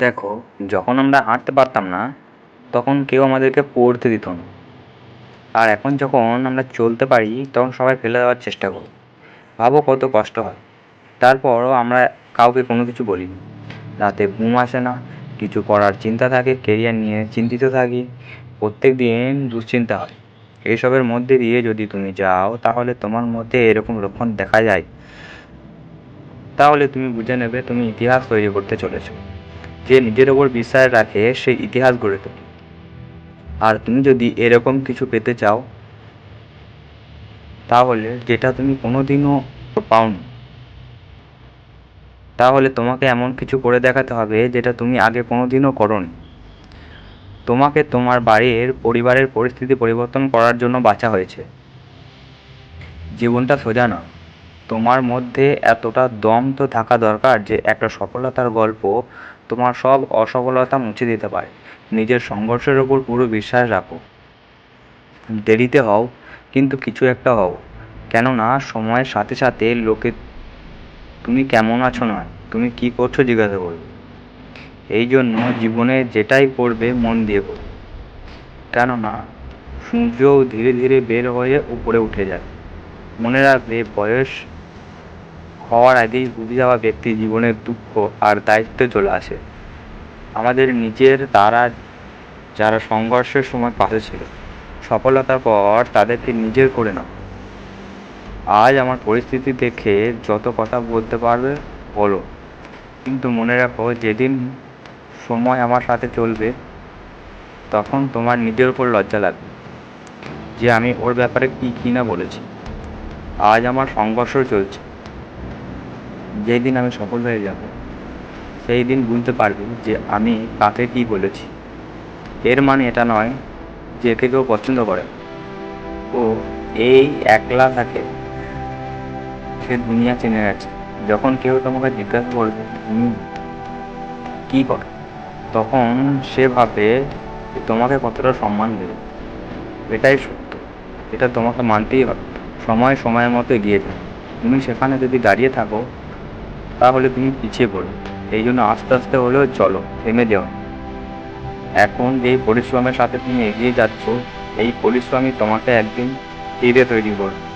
দেখো, যখন আমরা হাঁটতে পারতাম না, তখন কেউ আমাদেরকে পড়তে দিত না। আর এখন যখন আমরা চলতে পারি, তখন সবাই ফেলে দেওয়ার চেষ্টা করে। ভাবো কত কষ্ট হয়। তারপরও আমরা কাউকে কোনো কিছু বলি রাতে ঘুম আসে না, কিছু করার চিন্তা থাকে কেরিয়ার নিয়ে চিন্তিত থাকি প্রত্যেক দিন দুশ্চিন্তা হয়। এইসবের মধ্যে দিয়ে যদি তুমি যাও, তাহলে তোমার মধ্যে এরকম লক্ষণ দেখা যায়। তাহলে তুমি বুঝে নেবে, তুমি ইতিহাস তৈরি করতে চলেছো। যে নিজের ওপর বিশ্বাস রাখে, সে ইতিহাস গড়ে তোলে। আর তুমি যদি এরকম কিছু পেতে চাও, তাহলে যেটা তুমি কোনোদিনও পাওনি, তাহলে তোমাকে এমন কিছু করে দেখাতে হবে যেটা তুমি আগে কোনোদিনও করোনি। তোমাকে তোমার বাড়ির পরিবারের পরিস্থিতি পরিবর্তন করার জন্য বাঁচা হয়েছে। জীবনটা সোজা না। তোমার মধ্যে এতটা দম তো থাকা দরকার যে একটা সফলতার গল্প তোমার সব অসফলতা মুছে দিতে পারে। নিজের সংঘর্ষের ওপর পুরো বিশ্বাস রাখো। দেরিতে হও, কিন্তু কিছু একটা হও। কেননা, সময়ের সাথে সাথে লোকে তুমি কেমন আছো না তুমি কি করছ জিজ্ঞাসা করবে। এই জন্য জীবনে যেটাই করবে, মন দিয়ে করবে কেননা, সূর্যও ধীরে ধীরে বের হয়ে উপরে উঠে যায়। মনে রাখবে, বয়স হওয়ার আগেই ডুবে যাওয়া ব্যক্তি জীবনের দুঃখ আর দায়িত্বে চলে আসে। আমাদের নিজের তারা যারা সংঘর্ষের সময় পাশে ছিল, সফলতার পর তাদেরকে নিজের করে নাও। আজ আমার পরিস্থিতি দেখে যত কথা বলতে পারবে, বলো। কিন্তু মনে রাখো, যেদিন সময় আমার সাথে চলবে, তখন তোমার নিজের উপর লজ্জা লাগবে যে আমি ওর ব্যাপারে কী কী না বলেছি। আজ আমার সংঘর্ষ চলছে। যেই দিন আমি সফল হয়ে যাব, সেই দিন বুঝতে পারবি যে আমি কাকে কী বলেছি। এর মানে এটা নয় যে একে কেউ পছন্দ করে। ও এই একলা থাকে সে দুনিয়া চেনে গেছে। যখন কেউ তোমাকে জিজ্ঞাসা করবে, তুমি কী করো? তখন সে ভাবে তোমাকে কতটা সম্মান দেবে। এটাই সত্য। এটা তোমাকে মানতেই হবে। সময় সময়ের মতো এগিয়ে যায় তুমি সেখানে যদি দাঁড়িয়ে থাকো তাহলে তুমি পিছিয়ে পড়ো। এই জন্য আস্তে আস্তে হলেও চলো, থেমে যাও। এখন যেই পরিশ্রমের সাথে তুমি এগিয়ে যাচ্ছ, এই পরিশ্রমই তোমাকে একদিন তীরে তৈরি করবে।